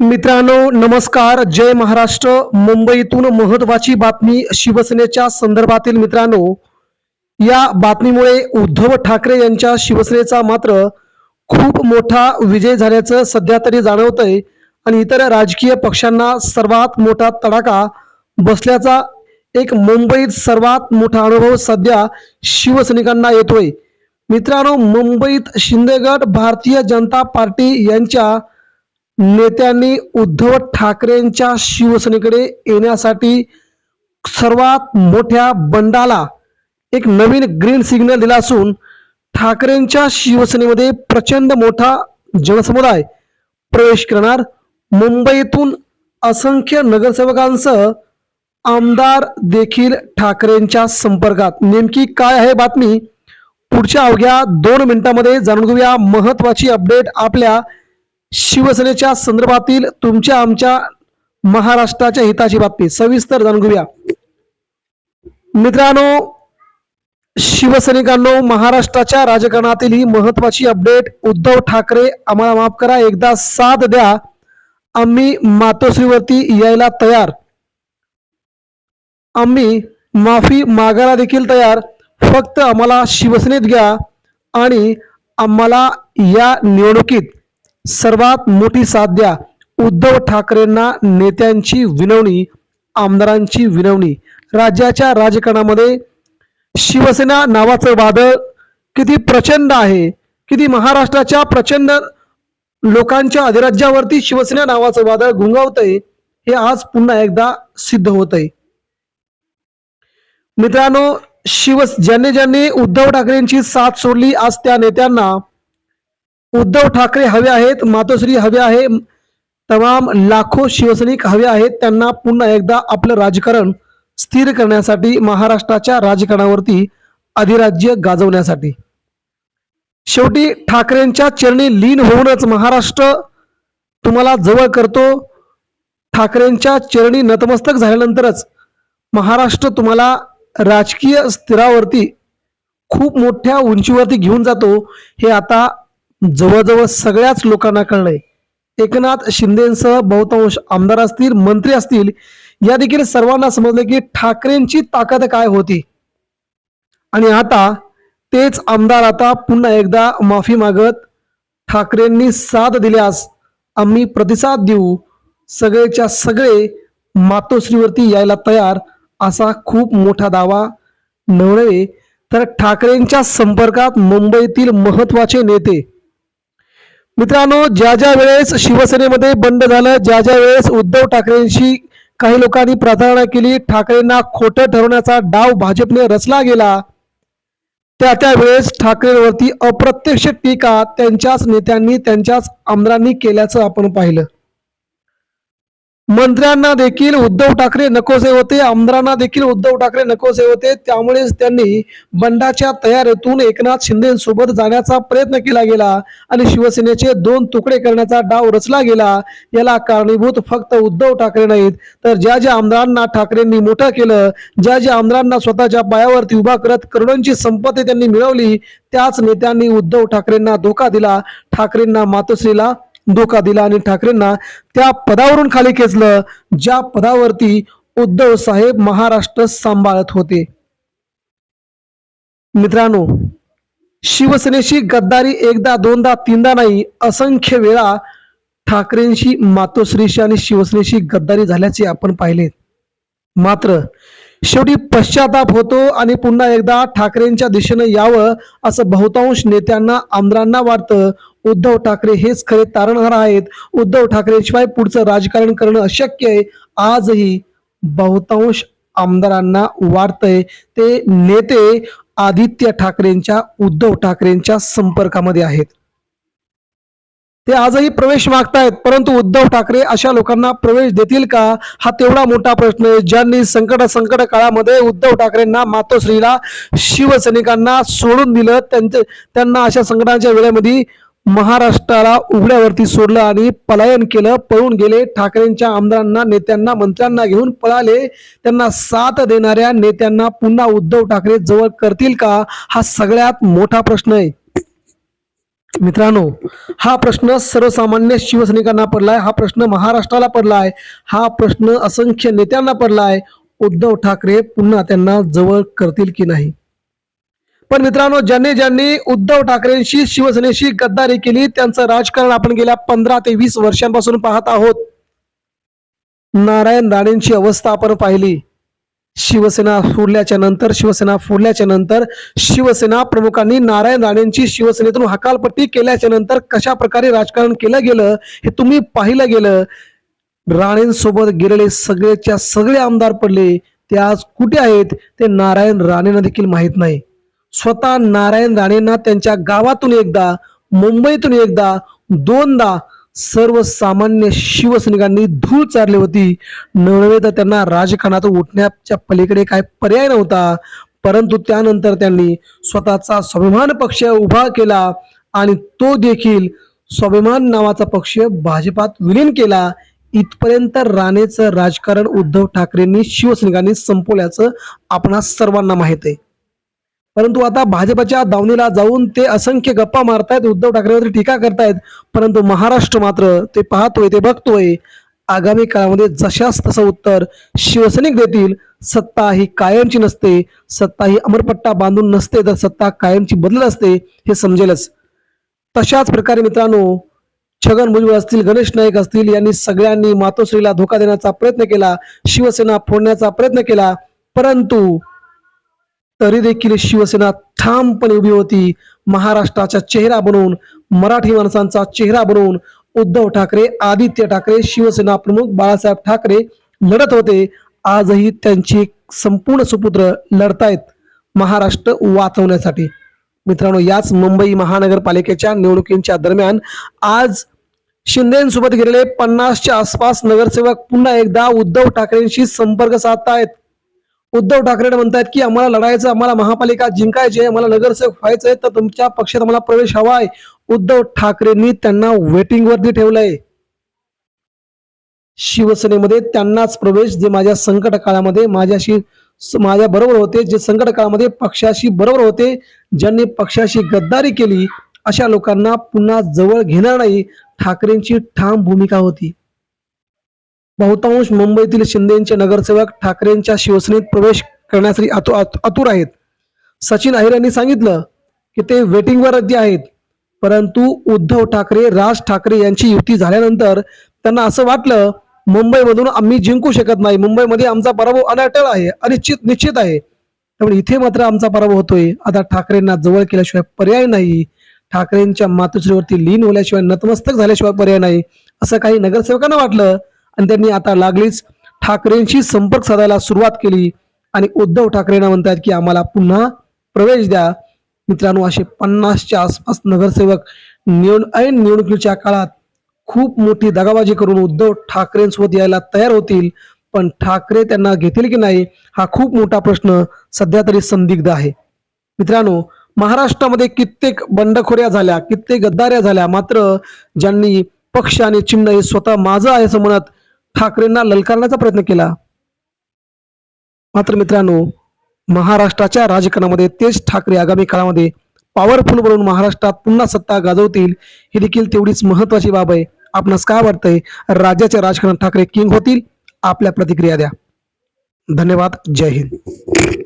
मित्रांनो नमस्कार. जय महाराष्ट्र. मुंबईतून महत्वाची बातमी शिवसेनेच्या संदर्भातील मित्रांनो. या बातमीमुळे उद्धव ठाकरे यांच्या शिवसेनेचा मात्र खूप मोठा विजय झाल्याचं सध्या तरी जाणवतंय आणि इतर राजकीय पक्षांना सर्वात मोठा तडाखा बसल्याचा एक मुंबईत सर्वात मोठा अनुभव सध्या शिवसैनिकांना येतोय. मित्रांनो मुंबईत शिंदेगड भारतीय जनता पार्टी यांच्या नेत्यांनी उद्धव ठाकरेंच्या शिवसेनेकडे येण्यासाठी सर्वात मोठ्या बंडाला एक नवीन ग्रीन सिग्नल दिला असून ठाकरेंच्या शिवसेनेमध्ये प्रचंड मोठा जनसमुदाय प्रवेश करणार. मुंबईतून असंख्य नगरसेवकांसह आमदार देखील ठाकरेंच्या संपर्कात. नेमकी काय आहे बातमी? पुढच्या अवघ्या दोन मिनिटांमध्ये जाणून घेऊया. महत्वाची अपडेट आपल्या शिवसेनेच्या संदर्भातील तुमच्या आमच्या महाराष्ट्राच्या हिताची बातमी सविस्तर जाणून घेऊया. मित्रांनो शिवसैनिकांनो महाराष्ट्राच्या राजकारणातील ही महत्वाची अपडेट उद्धव ठाकरे आम्हाला माफ करा एकदा साथ द्या. आम्ही मातोश्रीवरती यायला तयार. आम्ही माफी मागायला देखील तयार. फक्त आम्हाला शिवसेनेत घ्या आणि आम्हाला या निवडणुकीत सर्वात मोठी साथ द्या उद्धव ठाकरेंना नेत्यांची विनवणी आमदारांची विनवणी. राज्याच्या राजकारणामध्ये शिवसेना नावाचं वादळ किती प्रचंड आहे किती महाराष्ट्राच्या प्रचंड लोकांच्या अधिराज्यावरती शिवसेना नावाचं वादळ गुंगावतंय हे आज पुन्हा एकदा सिद्ध होतंय. मित्रांनो शिव ज्यांनी ज्यांनी उद्धव ठाकरेंची साथ सोडली आज त्या नेत्यांना उद्धव ठाकरे हवे आहेत मातोश्री हवे आहे तमाम लाखो शिवसैनिक हवे आहेत त्यांना पुन्हा एकदा आपलं राजकारण स्थिर करण्यासाठी महाराष्ट्राच्या राजकारणावरती अधिराज्य गाजवण्यासाठी. शेवटी ठाकरेंच्या चरणी लीन होऊनच महाराष्ट्र तुम्हाला जवळ करतो. ठाकरेंच्या चरणी नतमस्तक झाल्यानंतरच महाराष्ट्र तुम्हाला राजकीय स्थिरावरती खूप मोठ्या उंचीवरती घेऊन जातो. हे आता जवळजवळ सगळ्याच लोकांना कळलंय. एकनाथ शिंदेसह बहुतांश आमदार असतील मंत्री असतील या देखील सर्वांना समजले की ठाकरेंची ताकद काय होती. आणि आता तेच आमदार आता पुन्हा एकदा माफी मागत ठाकरेंनी साथ दिल्यास आम्ही प्रतिसाद देऊ. सगळेच्या सगळे मातोश्रीवरती यायला तयार असा खूप मोठा दावा. नव्हे तर ठाकरेंच्या संपर्कात मुंबईतील महत्त्वाचे नेते मित्रांनो ज्या ज्या वेळेस शिवसेनेमध्ये बंड झालं ज्या ज्या वेळेस उद्धव ठाकरेंशी काही लोकांनी प्रार्थना केली ठाकरेंना खोटं ठरवण्याचा डाव भाजपने रचला गेला त्या त्यावेळेस ठाकरेंवरती अप्रत्यक्ष टीका त्यांच्याच नेत्यांनी त्यांच्याच आमदारांनी केल्याचं आपण पाहिलं. मंत्र्यांना देखील उद्धव ठाकरे नकोसे होते आमदारांना देखील उद्धव ठाकरे नकोसे होते. त्यामुळेच त्यांनी बंडाच्या तयारीतून एकनाथ शिंदेसोबत जाण्याचा प्रयत्न केला गेला आणि शिवसेनेचे दोन तुकडे करण्याचा डाव रचला गेला. याला कारणीभूत फक्त उद्धव ठाकरे नाहीत तर ज्या ज्या आमदारांना ठाकरेंनी मोठं केलं ज्या ज्या आमदारांना स्वतःच्या पायावरती उभा करत करोडोंची संपत्ती त्यांनी मिळवली त्याच नेत्यांनी उद्धव ठाकरेंना धोका दिला. ठाकरेंना मातोश्रीला धोका दिला आणि ठाकरेंना त्या पदावरून खाली खेचलं ज्या पदावरती उद्धव साहेब महाराष्ट्र सांभाळत होते. मित्रांनो शिवसेनेशी गद्दारी एकदा दोनदा तीनदा नाही असंख्य वेळा ठाकरेंशी मातोश्रीशी आणि शिवसेनेशी गद्दारी झाल्याचे आपण पाहिले. मात्र शेवटी पश्चाताप होतो आणि पुन्हा एकदा ठाकरेंच्या दिशेनं यावं असं बहुतांश नेत्यांना आमदारांना वाटतं. उद्धव ठाकरे हेच खरे तारणहार आहेत. उद्धव ठाकरेशिवाय पुढचं राजकारण करणं अशक्य आहे. आजही बहुतांश आमदारांना वाटतंय. ते नेते आदित्य ठाकरेंच्या उद्धव ठाकरेंच्या संपर्कामध्ये आहेत. ते आजही प्रवेश मागतायत परंतु उद्धव ठाकरे अशा लोकांना प्रवेश देतील का? हा तेवढा मोठा प्रश्न आहे ज्यांनी संकट संकट काळामध्ये उद्धव ठाकरेंना मातोश्रीला शिवसैनिकांना सोडून दिलं त्यांचे त्यांना अशा संकटाच्या वेळेमध्ये महाराष्ट्राला उघड्यावरती सोडलं आणि पलायन केलं पळून गेले ठाकरेंच्या आमदारांना नेत्यांना मंत्र्यांना घेऊन पळाले. त्यांना साथ देणाऱ्या नेत्यांना पुन्हा उद्धव ठाकरे जवळ करतील का? हा सगळ्यात मोठा प्रश्न आहे. मित्रांनो हा प्रश्न सर्वसामान्य शिवसैनिकांना पडलाय. हा प्रश्न महाराष्ट्राला पडलाय. हा प्रश्न असंख्य नेत्यांना पडलाय. उद्धव ठाकरे पुन्हा त्यांना जवळ करतील की नाही? पण मित्रांनो ज्यांनी ज्यांनी उद्धव ठाकरेंशी शिवसेनेशी गद्दारी केली त्यांचं राजकारण आपण गेल्या पंधरा ते वीस वर्षांपासून पाहत आहोत. नारायण राणेंची अवस्था आपण पाहिली. शिवसेना फोडल्याच्या नंतर शिवसेना फोडल्याच्या नंतर शिवसेना प्रमुखांनी नारायण राणेंची शिवसेनेतून हकालपट्टी केल्याच्यानंतर कशा प्रकारे राजकारण केलं गेलं हे तुम्ही पाहिलं गेलं. राणेंसोबत गेलेले सगळेच्या सगळे आमदार पडले ते आज कुठे आहेत ते नारायण राणेंना देखील माहीत नाही. स्वतः नारायण राणेंना त्यांच्या गावातून एकदा मुंबईतून एकदा दोनदा सर्वसामान्य शिवसैनिकांनी धूळ चारली होती. नव्हे तर त्यांना राजकारणात उठण्याच्या पलीकडे काय पर्याय नव्हता. परंतु त्यानंतर त्यांनी स्वतःचा स्वाभिमान पक्ष उभा केला आणि तो देखील स्वाभिमान नावाचा पक्ष भाजपात विलीन केला. इथपर्यंत राणेचं राजकारण उद्धव ठाकरेंनी शिवसैनिकांनी संपवल्याचं आपणास सर्वांना माहीत आहे. परंतु आता भाजपच्या दावणीला जाऊन ते असंख्य गप्पा मारतायत उद्धव ठाकरेवरती टीका करतायत. परंतु महाराष्ट्र मात्र ते पाहतोय ते बघतोय. आगामी काळामध्ये जशास तसं उत्तर शिवसैनिक देतील. सत्ता ही कायमची नसते. सत्ता ही अमरपट्टा बांधून नसते तर सत्ता कायमची बदलत असते हे समजेलच. तशाच प्रकारे मित्रांनो छगन भुजबळ असतील गणेश नाईक असतील यांनी सगळ्यांनी मातोश्रीला धोका देण्याचा प्रयत्न केला. शिवसेना फोडण्याचा प्रयत्न केला. परंतु तरी देखील शिवसेना ठामपणे उभी होती. महाराष्ट्राचा चेहरा बनवून मराठी माणसांचा चेहरा बनवून उद्धव ठाकरे आदित्य ठाकरे शिवसेना प्रमुख बाळासाहेब ठाकरे लढत होते. आजही त्यांची संपूर्ण सुपुत्र लढतायत महाराष्ट्र वाचवण्यासाठी. मित्रांनो याच मुंबई महानगरपालिकेच्या निवडणुकींच्या दरम्यान आज शिंदेसोबत गेलेले पन्नासच्या आसपास नगरसेवक पुन्हा एकदा उद्धव ठाकरेंशी संपर्क साधतायत. उद्धव ठाकरे म्हणतात की आम्हाला लढायचं आम्हाला महापालिका जिंकायची आहे आम्हाला नगरसेवक व्हायचंय तर तुमच्या पक्षात आम्हाला प्रवेश हवा आहे. उद्धव ठाकरेंनी त्यांना वेटिंगवरती ठेवलंय. शिवसेनेमध्ये त्यांनाच प्रवेश जे माझ्या संकट काळामध्ये माझ्याशी माझ्या बरोबर होते जे संकट काळामध्ये पक्षाशी बरोबर होते ज्यांनी पक्षाशी गद्दारी केली अशा लोकांना पुन्हा जवळ घेणार नाही. ठाकरेंची ठाम भूमिका होती. बहुतांश मुंबईतील शिंदेचे नगरसेवक ठाकरेंच्या शिवसेनेत प्रवेश करण्यासाठी आतु आतु- आतुर आहेत. सचिन अहिर यांनी सांगितलं की ते वेटिंगवर जे आहेत. परंतु उद्धव ठाकरे राज ठाकरे यांची युती झाल्यानंतर त्यांना असं वाटलं मुंबईमधून आम्ही जिंकू शकत नाही. मुंबईमध्ये आमचा पराभव अनअटळ आहे अनिश्चित निश्चित आहे. त्यामुळे इथे मात्र आमचा पराभव होतोय. आता ठाकरेंना जवळ केल्याशिवाय पर्याय नाही. ठाकरेंच्या मातोश्रीवरती लीन होल्याशिवाय नतमस्तक झाल्याशिवाय पर्याय नाही. असं काही नगरसेवकांना वाटलं. आणि त्यांनी आता लागलीच ठाकरेंशी संपर्क साधायला सुरुवात केली. आणि उद्धव ठाकरेंना म्हणतात की आम्हाला पुन्हा प्रवेश द्या. मित्रांनो असे पन्नासच्या आसपास नगरसेवक निवड ऐन निवडणुकीच्या काळात खूप मोठी दगाबाजी करून उद्धव ठाकरेंसोबत यायला तयार होतील. पण ठाकरे त्यांना घेतील की नाही हा खूप मोठा प्रश्न सध्या तरी संदिग्ध आहे. मित्रांनो महाराष्ट्रामध्ये कित्येक बंडखोऱ्या झाल्या कित्येक गद्दाऱ्या झाल्या. मात्र ज्यांनी पक्ष आणि चिन्ह हे स्वतः माझं आहे असं म्हणत ठाकरेंना ललकारण्याचा प्रयत्न केला. मात्र मित्रांनो महाराष्ट्राच्या राजकारणामध्ये तेच ठाकरे आगामी काळामध्ये पॉवरफुल बनवून महाराष्ट्रात पुन्हा सत्ता गाजवतील ही देखील तेवढीच महत्वाची बाब आहे. आपणास काय वाटतंय? राज्याच्या राजकारणात ठाकरे किंग होतील? आपल्या प्रतिक्रिया द्या. धन्यवाद. जय हिंद.